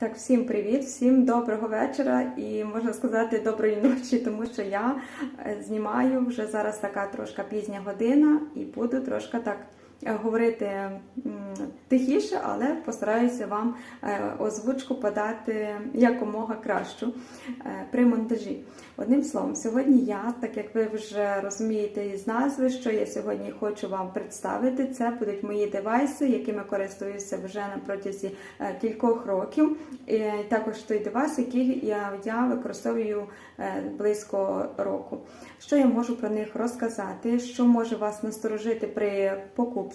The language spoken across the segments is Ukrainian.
Так, всім привіт, всім доброго вечора і можна сказати доброї ночі, тому що я е, знімаю вже зараз така трошка пізня година і буду трошки так говорити тихіше, але постараюся вам е, озвучку подати якомога кращу е, при монтажі. Одним словом, сьогодні я, так як ви вже розумієте із назви, що я сьогодні хочу вам представити, це будуть мої девайси, якими користуюся вже на протязі е, кількох років. І також той девайс, який я, використовую е, близько року. Що я можу про них розказати, що може вас насторожити при покупці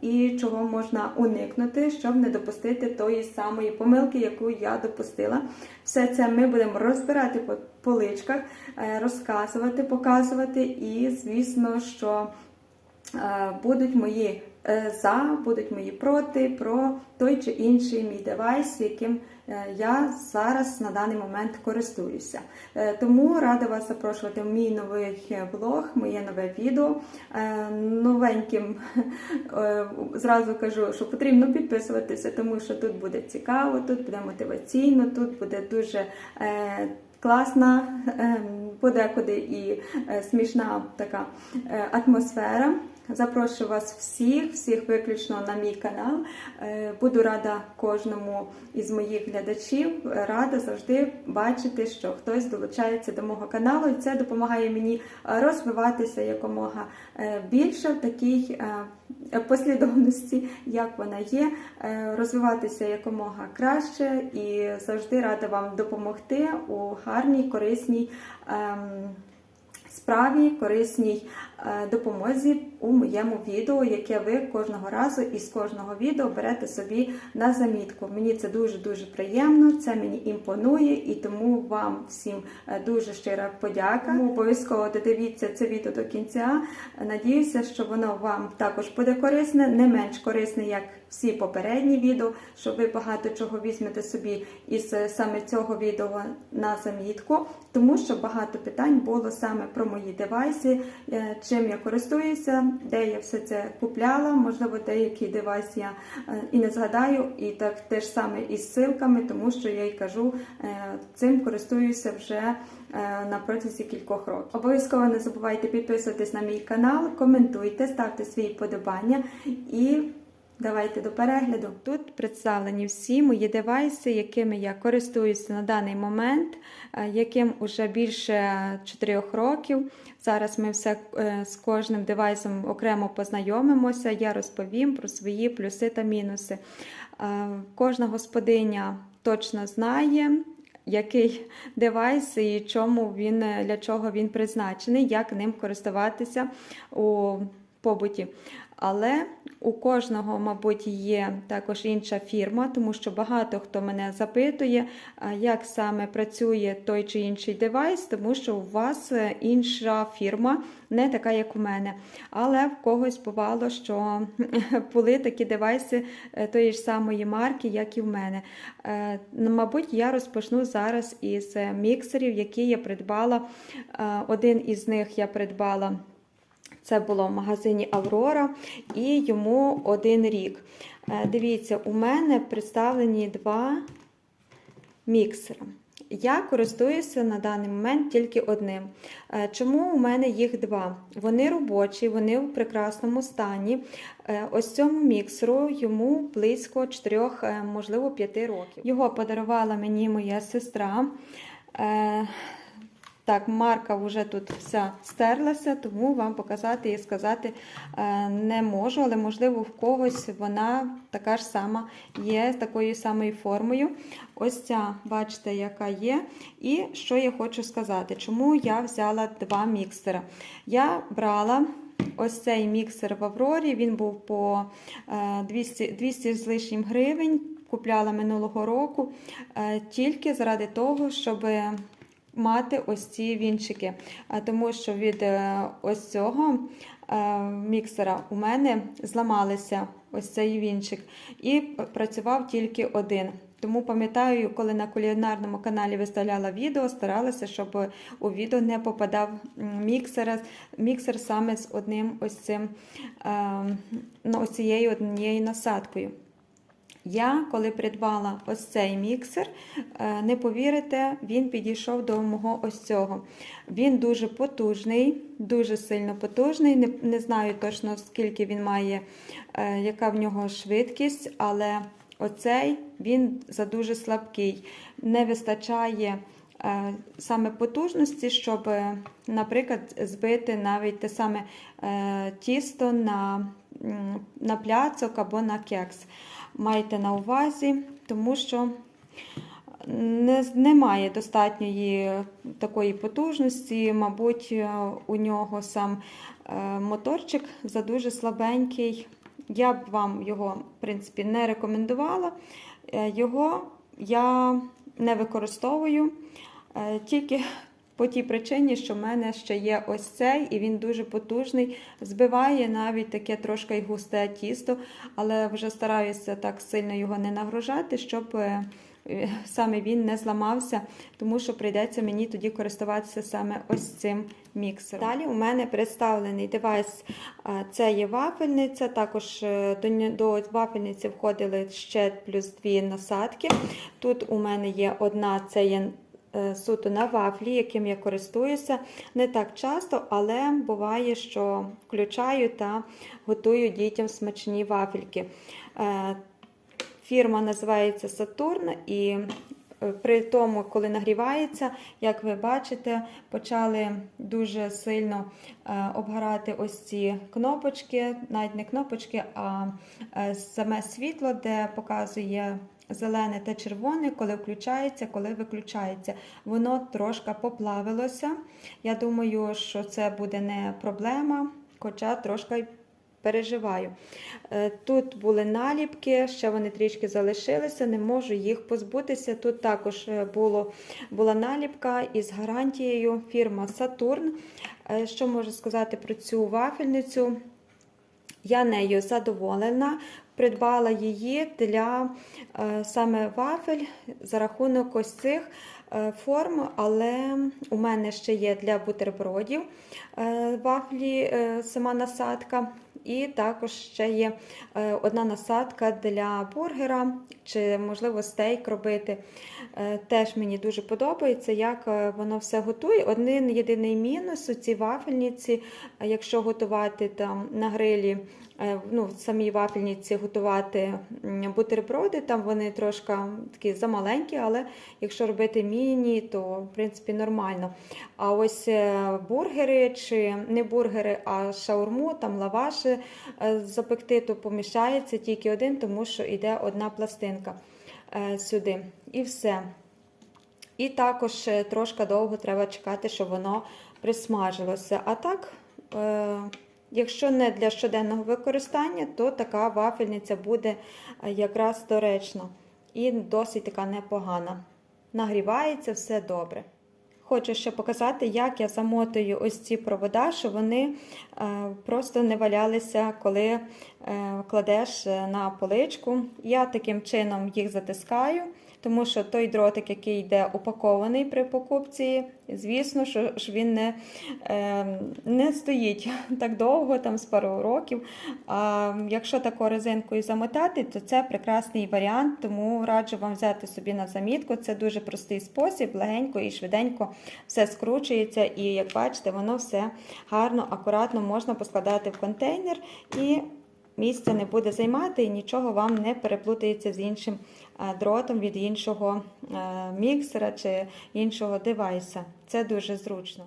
і чого можна уникнути, щоб не допустити тої самої помилки, яку я допустила. Все це ми будемо розбирати по поличках, е, розказувати, показувати, і звісно, що е, будуть мої е, за, будуть мої проти про той чи інший мій девайс, яким я зараз на даний момент користуюся. Е, Тому рада вас запрошувати в мій новий е, влог, моє нове відео. Е, Новеньким е, зразу кажу, що потрібно підписуватися, тому що тут буде цікаво, тут буде мотиваційно, тут буде дуже. е, Класна, е, подекуди і е, смішна така е, атмосфера. Запрошую вас всіх, всіх виключно на мій канал. Е, Буду рада кожному із моїх глядачів. Рада завжди бачити, що хтось долучається до мого каналу, і це допомагає мені розвиватися якомога е, більше в такій е, послідовності, як вона є, розвиватися якомога краще і завжди рада вам допомогти у гарній, корисній. ем, Справі корисній допомозі у моєму відео, яке ви кожного разу із кожного відео берете собі на замітку. Мені це дуже дуже приємно, це мені імпонує, і тому вам всім е, дуже щира подяка. Обов'язково додивіться це відео до кінця. Надіюся, що воно вам також буде корисне, не менш корисне, як всі попередні відео, що ви багато чого візьмете собі із е, саме цього відео на замітку, тому що багато питань було саме про мої девайси, е, чим я користуюся, де я все це купляла. Можливо, деякий девайс я е, і не згадаю, і так теж саме із ссылками, тому що я й кажу, е, цим користуюся вже е, на протязі кількох років. Обов'язково не забувайте підписуватись на мій канал, коментуйте, ставте свої подобання і. Давайте до перегляду. Тут представлені всі мої девайси, якими я користуюся на даний момент, е, яким уже більше 4 років. Зараз ми все е, з кожним девайсом окремо познайомимося. Я розповім про свої плюси та мінуси. Е, Кожна господиня точно знає. Який девайс і чому він для чого він призначений, як ним користуватися у побуті. Але у кожного, мабуть, є також інша фірма, тому що багато хто мене запитує, як саме працює той чи інший девайс, тому що у вас е, інша фірма, не така, як у мене. Але в когось бувало, що були такі девайси е, тої ж самої марки, як і в мене. Е, ну, Мабуть, я розпочну зараз із міксерів, які я придбала. Один із них я придбала. Це було в магазині Аврора і йому один рік. Е, Дивіться, у мене представлені два міксера. Я користуюся на даний момент тільки одним. Е, Чому у мене їх два? Вони робочі, вони в прекрасному стані. Е, Ось цьому міксеру йому близько 4, можливо, 5 років. Його подарувала мені моя сестра. Е, так, марка вже тут вся стерлася, тому вам показати і сказати е, не можу, але можливо в когось вона така ж сама є такою самою формою. Ось ця, бачите, яка є. І що я хочу сказати, чому я взяла два міксера. Я брала. Ось цей міксер в Аврорі, він був по е, 200, 200 з лишнім гривень, купляла минулого року, е, тільки заради того, щоб мати ось ці вінчики. Тому що від е, ось цього е, міксера у мене зламалися ось цей вінчик. І працював тільки один. Тому пам'ятаю, коли на кулінарному каналі виставляла відео, старалася, щоб у відео не попадав міксер, міксер саме з одним ось цим, е, ну, ось цією однією насадкою. Я, коли придбала ось цей міксер, е, не повірите, він підійшов до мого ось цього. Він дуже потужний, дуже сильно потужний. Не, не знаю точно, скільки він має, е, яка в нього швидкість, але оцей він за дуже слабкий. Не вистачає е, саме потужності, щоб, наприклад, збити навіть те саме тісто на, на пляцок або на кекс. Майте на увазі, тому що немає достатньої такої потужності. Мабуть, у нього сам е, моторчик задуже слабенький. Я б вам його, в принципі, не рекомендувала. Е, Його я не використовую е, тільки по тій причині, що в мене ще є ось цей, і він дуже потужний. Збиває навіть таке трошки густе тісто, але вже стараюся так сильно його не нагружати, щоб е, саме він не зламався, тому що прийдеться мені тоді користуватися саме ось цим міксером. Далі у мене представлений девайс. Це є вафельниця. Також е, до, вафельниці входили ще плюс дві насадки. Тут у мене є одна, це є суто на вафлі, яким я користуюся не так часто, але буває, що включаю та готую дітям смачні вафельки. Е, Фірма називається Сатурн і е, при тому, коли нагрівається, як ви бачите, почали дуже сильно е, обгорати ось ці кнопочки, навіть не кнопочки, а е, саме світло, де показує зелене та червоне, коли включається, коли виключається. Воно трошки поплавилося. Я думаю, що це буде не проблема, хоча трошки переживаю. Е, Тут були наліпки, ще вони трішки залишилися, не можу їх позбутися. Тут також е, було, була наліпка із гарантією фірма Сатурн. Е, Що можу сказати про цю вафельницю? Я нею задоволена. Придбала її для е, саме вафель за рахунок ось цих е, форм, але у мене ще є для бутербродів е, вафлі, сама насадка. І також ще є одна насадка для бургера чи, можливо, стейк робити. Теж мені дуже подобається, як воно все готує. Один єдиний мінус у цій вафельниці, якщо готувати там на грилі, ну, в самій вафельниці готувати бутерброди, там вони трошки такі замаленькі, але якщо робити міні, то в принципі нормально. А ось е, бургери чи не бургери, а шаурму, там лаваші е, запекти, то поміщається тільки один, тому що йде одна пластинка е, сюди. І все. І також е, трошки довго треба чекати, щоб воно присмажилося. А так, е, якщо не для щоденного використання, то така вафельниця буде е, якраз доречна і досить така непогана. Нагрівається все добре. Хочу ще показати, як я замотую ось ці провода, щоб вони е, просто не валялися, коли е, кладеш на поличку. Я таким чином їх затискаю, тому що той дротик, який йде упакований при покупці, звісно, що ж він не, е, не стоїть так довго, там з пару років. А якщо таку резинкою замотати, то це прекрасний варіант, тому раджу вам взяти собі на замітку. Це дуже простий спосіб, легенько і швиденько все скручується, і як бачите, воно все гарно, акуратно можна поскладати в контейнер і місця не буде займати, і нічого вам не переплутається з іншим дротом від іншого е, міксера чи іншого девайса. Це дуже зручно.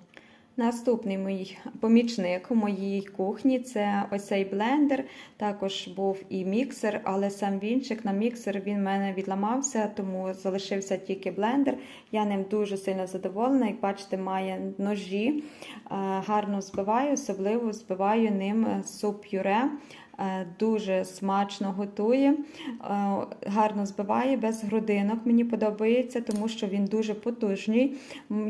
Наступний мій помічник у моїй кухні це ось цей блендер. Також був і міксер, але сам вінчик на міксер він в мене відламався, тому залишився тільки блендер. Я ним дуже сильно задоволена. Як бачите, має ножі. Е, Гарно збиваю, особливо збиваю ним суп-пюре. Е, Дуже смачно готує, е, гарно збиває без грудинок. Мені подобається, тому що він дуже потужний.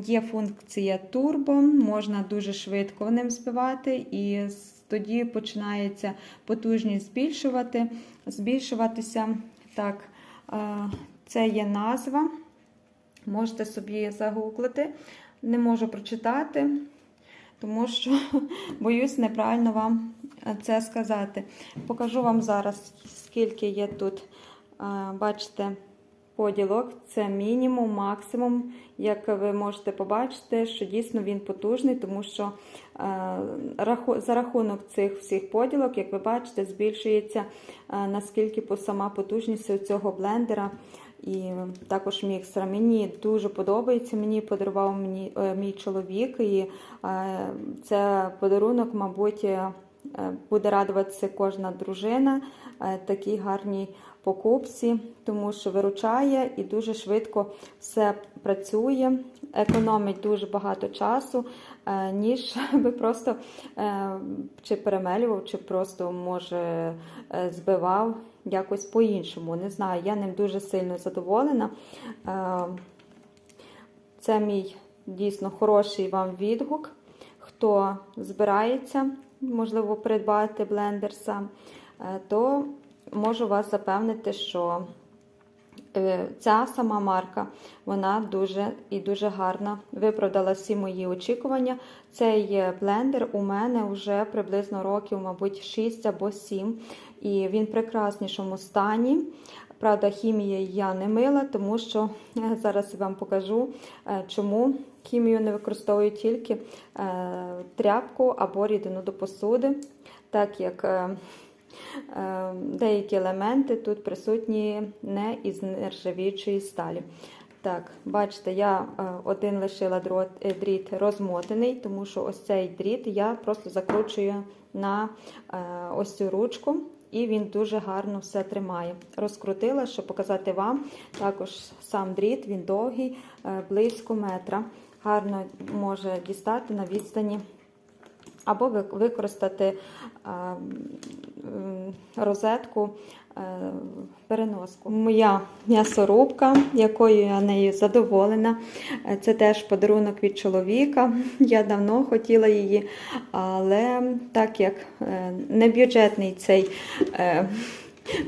Є функція турбо, можна дуже швидко ним збивати, і тоді починається потужність збільшувати, збільшуватися. Так, е, це є назва. Можете собі загуглити. Не можу прочитати, тому що боюсь неправильно вам це сказати. Покажу вам зараз, скільки є тут Бачите, поділок це мінімум, максимум. Як ви можете побачити, що дійсно він потужний, тому що е, за рахунок цих всіх поділок, як ви бачите, збільшується е, наскільки сама потужність цього блендера. І також міксера. Мені дуже подобається. Мені подарував мені е, мій чоловік, і е, це подарунок, мабуть, е, буде радуватися кожна дружина такій гарній покупці, тому що виручає і дуже швидко все працює, економить дуже багато часу, е, ніж би просто е, чи перемелював, чи просто може е, збивав якось по-іншому. Не знаю, я ним дуже сильно задоволена. Це мій дійсно хороший вам відгук. Хто збирається, можливо, придбати блендер сам, е, то можу вас запевнити, що ця сама марка, вона дуже і дуже гарна. Виправдала всі мої очікування. Цей е, блендер у мене вже приблизно років, мабуть, 6 або 7. І він в прекраснішому стані. Правда, хімія я не мила, тому що е, зараз я вам покажу, е, чому хімію не використовую тільки е, тряпку або рідину до посуди, так як е, е, деякі елементи тут присутні не із нержавіючої сталі. Так, бачите, я е, один лишила дрот, е, дріт розмотаний, тому що ось цей дріт я просто закручую на е, ось цю ручку, і він дуже гарно все тримає. Розкрутила, щоб показати вам. Також сам дріт, він довгий, близько метра. Гарно може дістати на відстані або використати е, розетку е, переноску. Моя м'ясорубка, якою я нею задоволена. Е, Це теж подарунок від чоловіка. Я давно хотіла її, але так як е, не бюджетний цей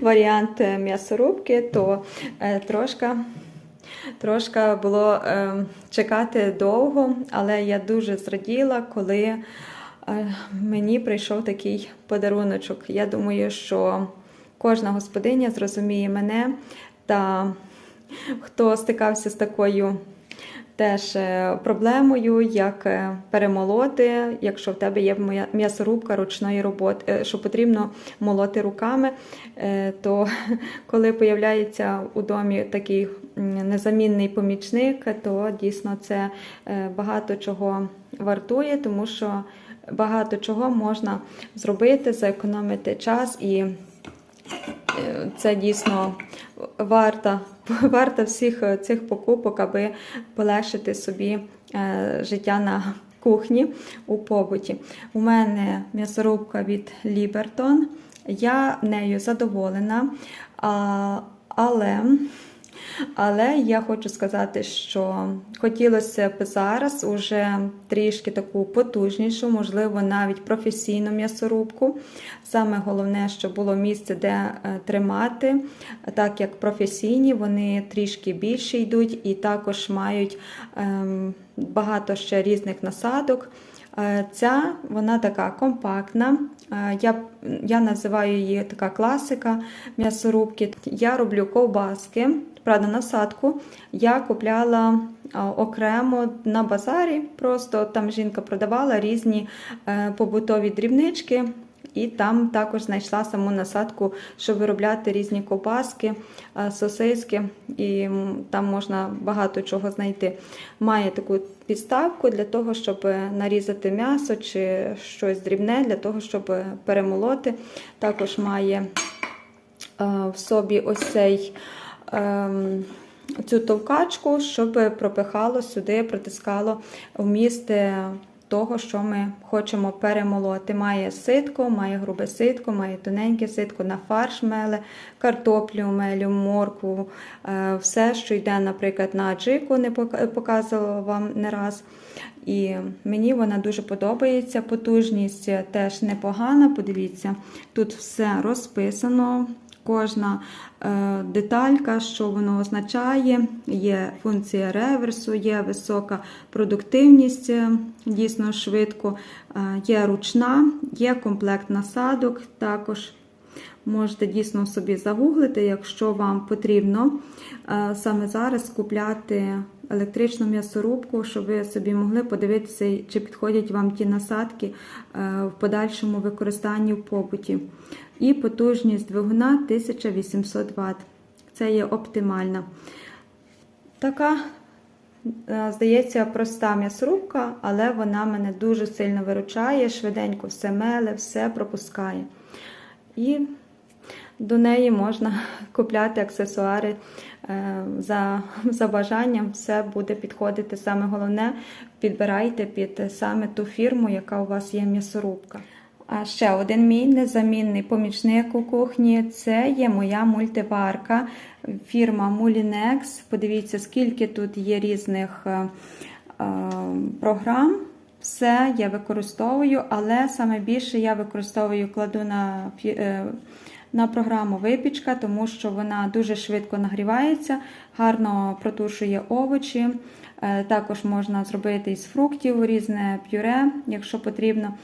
варіант м'ясорубки, то трошки Трошки було е, чекати довго, але я дуже зраділа, коли мені прийшов такий подаруночок. Я думаю, що кожна господиня зрозуміє мене та хто стикався з такою теж е, проблемою, як е, перемолоти, якщо в тебе є м'ясорубка ручної роботи, е, що потрібно молоти руками, то коли появляється у домі такий незамінний помічник, то дійсно це багато чого вартує, тому що багато чого можна зробити, зекономити час і е, це дійсно варта, варта всіх цих покупок, аби полегшити собі е, життя на кухні у побуті. У мене м'ясорубка від Liberton. Я нею задоволена, але. Але я хочу сказати, що хотілося б зараз уже трішки таку потужнішу, можливо, навіть професійну м'ясорубку. Саме головне, щоб було місце, де е, тримати, так як професійні, вони трішки більше йдуть і також мають ем, багато ще різних насадок. Е, Ця вона така компактна. Е, Я, я називаю її така класика м'ясорубки. Я роблю ковбаски. Правда, насадку я купляла окремо на базарі. Просто там жінка продавала різні е, побутові дрібнички. І там також знайшла саму насадку, щоб виробляти різні ковбаски, е, сосиски, і там можна багато чого знайти. Має таку підставку для того, щоб е, нарізати м'ясо чи щось дрібне, для того, щоб е, перемолоти. Також має в собі ось цей. ем, Цю товкачку, щоб пропихало сюди, протискало вміст того, що ми хочемо перемолоти. Має ситко, має грубе ситко, має тоненьке ситко, на фарш меле, картоплю мелю, моркву, е, все, що йде, наприклад, на аджику, не показувала вам не раз. І мені вона дуже подобається. Потужність теж непогана. Подивіться, тут все розписано. Кожна е, деталька, що воно означає, є функція реверсу, є висока продуктивність, е, дійсно швидко, е, є ручна, є комплект насадок також. можете дійсно собі загуглити, якщо вам потрібно саме зараз купляти електричну м'ясорубку, щоб ви собі могли подивитися, чи підходять вам ті насадки в подальшому використанні в побуті. І потужність двигуна 1800 Вт. Це є оптимальна. Така, е, здається, проста м'ясорубка, але вона мене дуже сильно виручає, швиденько все меле, все пропускає. І до неї можна купляти аксесуари е, за, за бажанням, все буде підходити. Саме головне, підбирайте під саме ту фірму, яка у вас є м'ясорубка. А ще один мій незамінний помічник у кухні це є моя мультиварка фірма Mulinex. Подивіться, скільки тут є різних е, е, програм. Все я використовую, але саме більше я використовую кладу на е, на програму випічка, тому що вона дуже швидко нагрівається, гарно протушує овочі. Також можна зробити із фруктів різне пюре, якщо потрібно.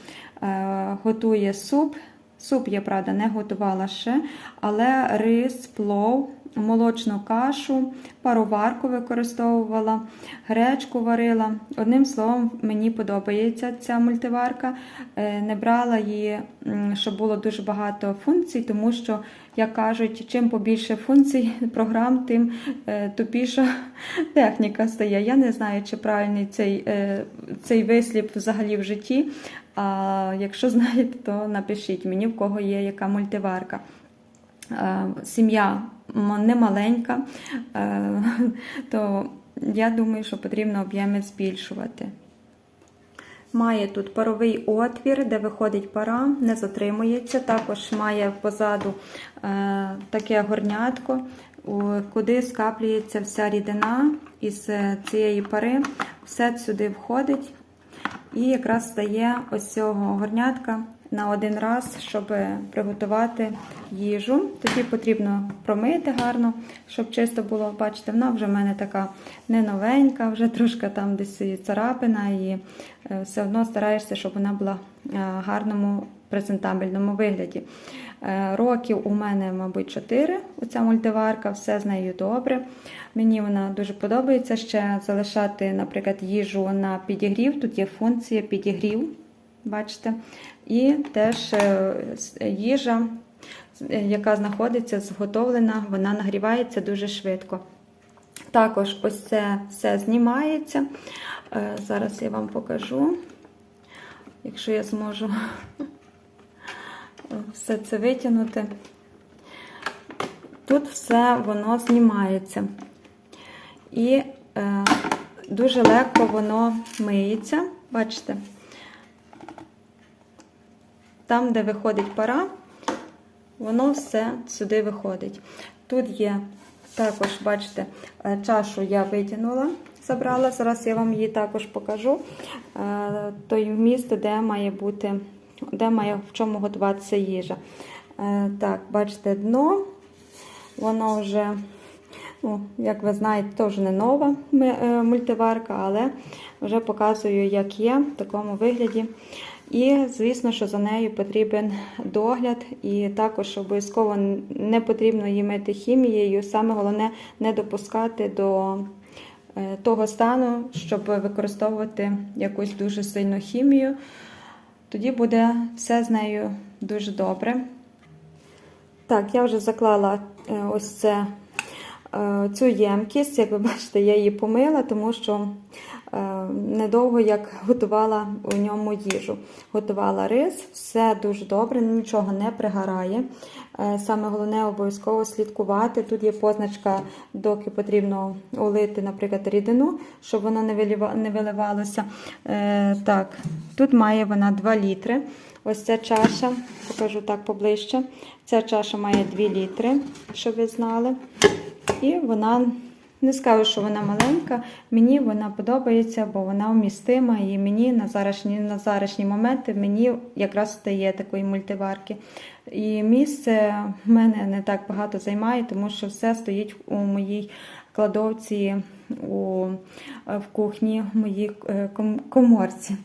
Готує суп. Суп я, правда, не готувала ще, але рис, плов, молочну кашу, пароварку використовувала, гречку варила. Одним словом, мені подобається ця мультиварка. Е, не брала її, щоб було дуже багато функцій, тому що, як кажуть, чим побільше функцій програм, тим е, тупіша техніка стає. Я не знаю, чи правильний цей, е, цей вислів взагалі в житті. А якщо знаєте, то напишіть мені, в кого є яка мультиварка. Сім'я не маленька, е, то я думаю, що потрібно об'єми збільшувати. Має тут паровий отвір, де виходить пара, не затримується. Також має позаду е, таке горнятко, куди скаплюється вся рідина із цієї пари. Все сюди входить. І якраз стає ось цього горнятка на один раз, щоб приготувати їжу. Тоді потрібно промити гарно, щоб чисто було. Бачите, вона вже в мене така не новенька, вже трошки там десь і царапина, і е, все одно стараєшся, щоб вона була в гарному презентабельному вигляді. Е, років у мене, мабуть, 4. Оця мультиварка, все з нею добре. Мені вона дуже подобається ще залишати, наприклад, їжу на підігрів. Тут є функція підігрів. Бачите? І теж е, їжа, яка знаходиться зготовлена, вона нагрівається дуже швидко. Також ось це все знімається. Е, зараз я вам покажу, якщо я зможу все це витягнути. Тут все воно знімається. І е, дуже легко воно миється, бачите? Там, де виходить пара, воно все сюди виходить. Тут є також, бачите, е, чашу я витягнула, забрала. Зараз я вам її також покажу. Е, той вміст, де має бути, де має в чому готуватися їжа. Е, так, бачите, дно, воно вже, ну, як ви знаєте, теж не нова мультиварка, але вже показую, як є в такому вигляді. І, звісно, що за нею потрібен догляд, і також обов'язково не потрібно її мити хімією. Саме головне не допускати до е, того стану, щоб використовувати якусь дуже сильну хімію. Тоді буде все з нею дуже добре. Так, я вже заклала е, ось це, е, цю ємкість, як ви бачите, я її помила, тому що недовго як готувала у ньому їжу. Готувала рис, все дуже добре, нічого не пригорає. Е, саме головне обов'язково слідкувати. Тут є позначка, доки потрібно улити, наприклад, рідину, щоб воно не виливалося. Е, так, Тут має вона 2 літри. Ось ця чаша, покажу так поближче. Ця чаша має 2 літри, щоб ви знали. І вона не скажу, що вона маленька, мені вона подобається, бо вона вмістима, і мені на зарашні, на зарашні моменти мені якраз стає такої мультиварки. І місце в мене не так багато займає, тому що все стоїть у моїй кладовці у, в кухні, в моїй е, коморці.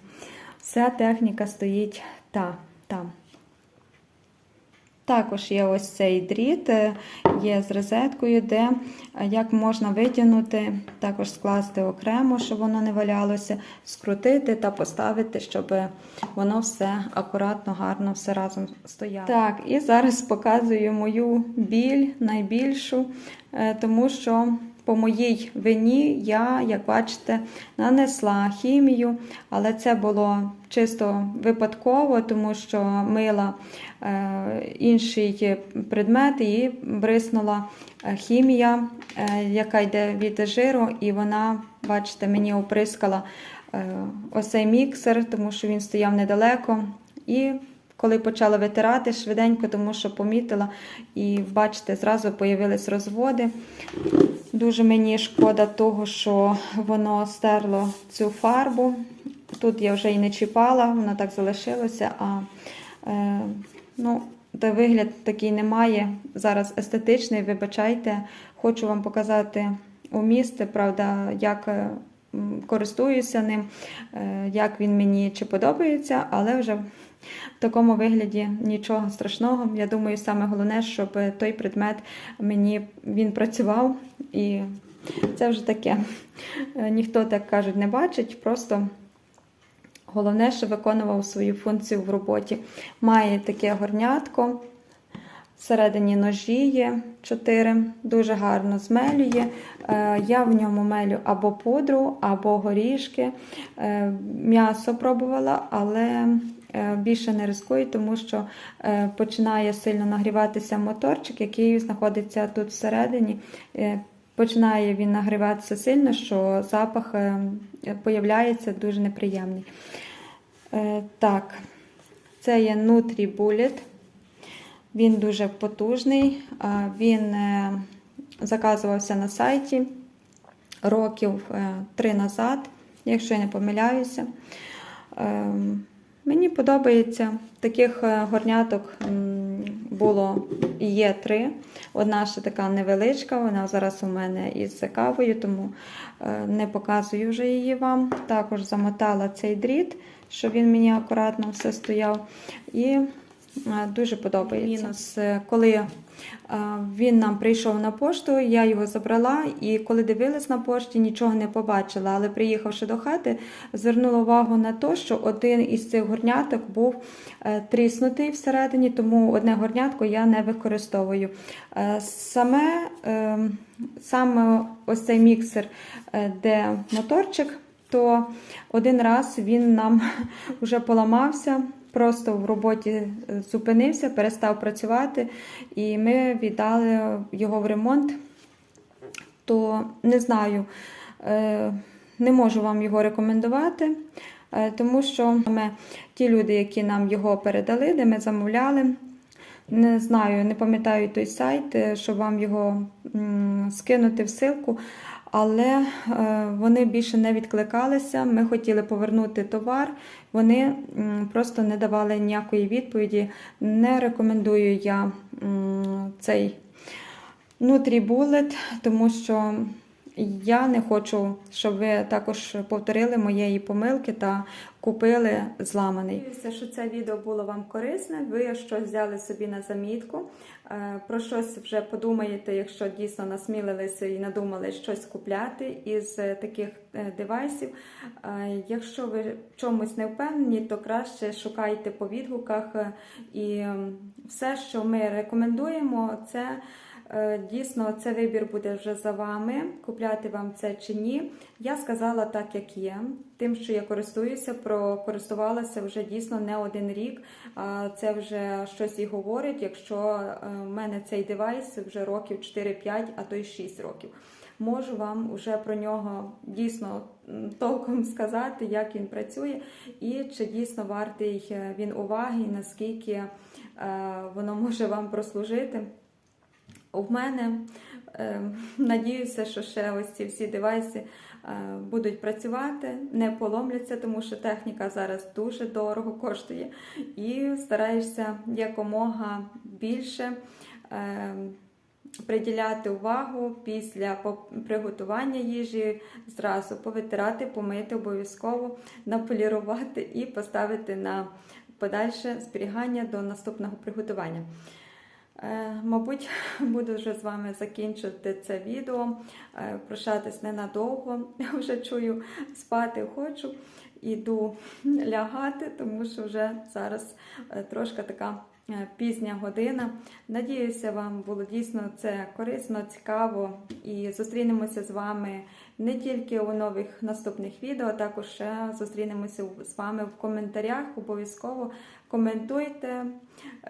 Вся техніка стоїть та, там. Також є ось цей дріт, е, є з розеткою, де е, як можна витягнути, також скласти окремо, щоб воно не валялося, скрутити та поставити, щоб воно все акуратно, гарно все разом стояло. Так, і зараз показую мою біль, найбільшу, е, тому що по моїй вині я, як бачите, нанесла хімію, але це було чисто випадково, тому що мила е, інший предмет і бриснула е, хімія, е, яка йде від жиру, і вона, бачите, мені оприскала ось міксер, тому що він стояв недалеко. І коли почала витирати швиденько, тому що помітила, і бачите, зразу появились розводи. Дуже мені шкода того, що воно стерло цю фарбу. Тут я вже і не чіпала, воно так залишилося. А е, ну, та вигляд такий немає. Зараз естетичний, вибачайте. Хочу вам показати у місті, правда, як е, користуюся ним, е, як він мені чи подобається, але вже в такому вигляді нічого страшного. Я думаю, саме головне, щоб той предмет мені він працював, і це вже таке. Е, Ніхто так кажуть не бачить, просто головне, що виконував свою функцію в роботі. Має таке горнятко. Всередині ножі є 4, дуже гарно змелює. Е, Я в ньому мелю або пудру, або горішки. Е, М'ясо пробувала, але е, більше не ризикую, тому що починає сильно нагріватися моторчик, який знаходиться тут всередині. Починає він нагріватися сильно, що запах появляється дуже неприємний. Так, це є Nutri Bullet. Він дуже потужний. Він е, заказувався на сайті років е, три назад, якщо я не помиляюся. Е, Мені подобається. Таких горняток було і є три. Одна ще така невеличка, вона зараз у мене із кавою, тому не показую вже її вам. Також замотала цей дріт, щоб він мені акуратно все стояв. І дуже подобається. Мінус, е, коли е, він нам прийшов на пошту, я його забрала, і коли дивилась на пошті, нічого не побачила. Але приїхавши до хати, звернула увагу на те, що один із цих горняток був е, тріснутий всередині, тому одне горнятко я не використовую. Е, Саме, е, саме ось цей міксер, е, де моторчик, то один раз він нам вже поламався. Просто в роботі е, зупинився, перестав працювати, і ми віддали його в ремонт. То не знаю, е, не можу вам його рекомендувати, е, тому що ми, ті люди, які нам його передали, де ми замовляли, не знаю, не пам'ятаю той сайт, щоб вам його скинути в ссылку, але е, вони більше не відкликалися. Ми хотіли повернути товар, вони просто не давали ніякої відповіді. Не рекомендую я цей Нутрібулет, тому що я не хочу, щоб ви також повторили моєї помилки та купили зламаний. Сподіваюся, що це відео було вам корисне. Ви щось взяли собі на замітку. Е, Про щось вже подумаєте, якщо дійсно насмілилися і надумали щось купляти із е, таких е, девайсів. Якщо ви в чомусь не впевнені, то краще шукайте по відгуках. І все, що ми рекомендуємо, це. Е, Дійсно, це вибір буде вже за вами, купляти вам це чи ні. Я сказала так, як є. Тим, що я користуюся, прокористувалася вже дійсно не один рік. Це вже щось і говорить, якщо е, в мене цей девайс вже років 4-5, а то й 6 років. Можу вам вже про нього дійсно толком сказати, як він працює, і чи дійсно вартий е, він уваги, наскільки воно може вам прослужити. У мене е, надіюся, що ще ось ці всі девайси е, будуть працювати, не поломляться, тому що техніка зараз дуже дорого коштує, і стараєшся якомога більше. Е, Приділяти увагу після приготування їжі, зразу повитирати, помити обов'язково, наполірувати і поставити на подальше зберігання до наступного приготування. Е, Мабуть, буду вже з вами закінчити це відео. Е, Прощатись ненадовго. Вже чую, спати хочу. Іду лягати, тому що вже зараз е, трошки така пізня година. Надіюся, вам було дійсно це корисно, цікаво. І зустрінемося з вами не тільки у нових наступних відео, також ще зустрінемося з вами в коментарях. Обов'язково коментуйте,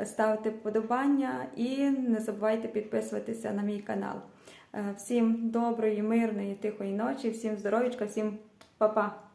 ставте вподобання і не забувайте підписуватися на мій канал. Е, Всім доброї, мирної, тихої ночі, всім здоров'ячка, всім па-па!